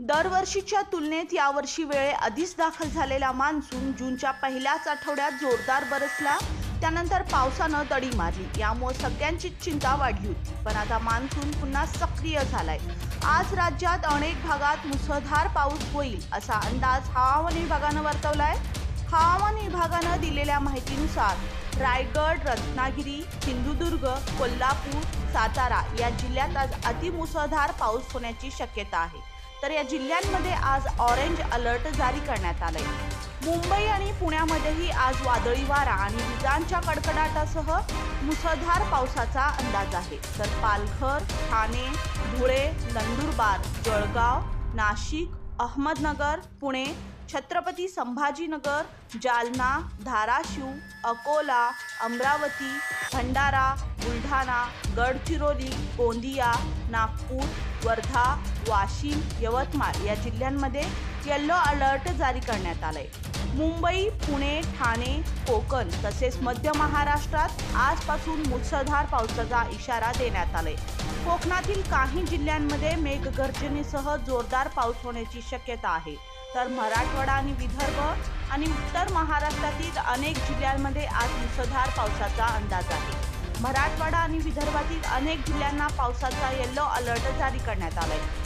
दरवर्षीच्या तुलनेत यावर्षी वेळे आधीच दाखल झालेला मान्सून जूनच्या पहिल्याच आठवड्यात जोरदार बरसला. त्यानंतर पावसानं दडी मारली. यामुळे सगळ्यांचीच चिंता वाढली होती. पण आता मान्सून पुन्हा सक्रिय झालाय. आज राज्यात अनेक भागात मुसळधार पाऊस होईल असा अंदाज हवामान विभागानं वर्तवलाय. हवामान विभागानं दिलेल्या माहितीनुसार रायगड रत्नागिरी सिंधुदुर्ग कोल्हापूर सातारा या जिल्ह्यात आज अतिमुसळधार पाऊस होण्याची शक्यता आहे. तर या जिल्ह्यांमध्ये आज ऑरेंज अलर्ट जारी करण्यात आलाय. मुंबई आणि पुण्यामध्येही आज वादळी वारा आणि विजांच्या कडकडाटासह मुसळधार पावसाचा अंदाज आहे. तर पालघर ठाणे धुळे नंदुरबार जळगाव नाशिक अहमदनगर पुणे छत्रपती संभाजीनगर जालना धाराशिव अकोला अमरावती भंडारा बुलढाणा गडचिरोली गोंदिया नागपूर वर्धा वाशिम यवतमाळ या जिल्ह्यांमध्ये येल्लो अलर्ट जारी करण्यात आलाय. मुंबई पुणे ठाणे कोकण तसेच मध्य महाराष्ट्रात आजपासून मुसळधार पावसाचा इशारा देण्यात आलाय. कोकणातील काही जिल्ह्यांमध्ये मेघगर्जनेसह जोरदार पाऊस होण्याची शक्यता आहे. तर मराठवाडा आणि विदर्भ आणि उत्तर महाराष्ट्रातील अनेक जिल्ह्यांमध्ये आज मुसळधार पावसाचा अंदाज आहे. मराठवाडा आणि विदर्भातील अनेक जिल्ह्यांना पावसाचा येल्लो अलर्ट जारी करण्यात आलाय.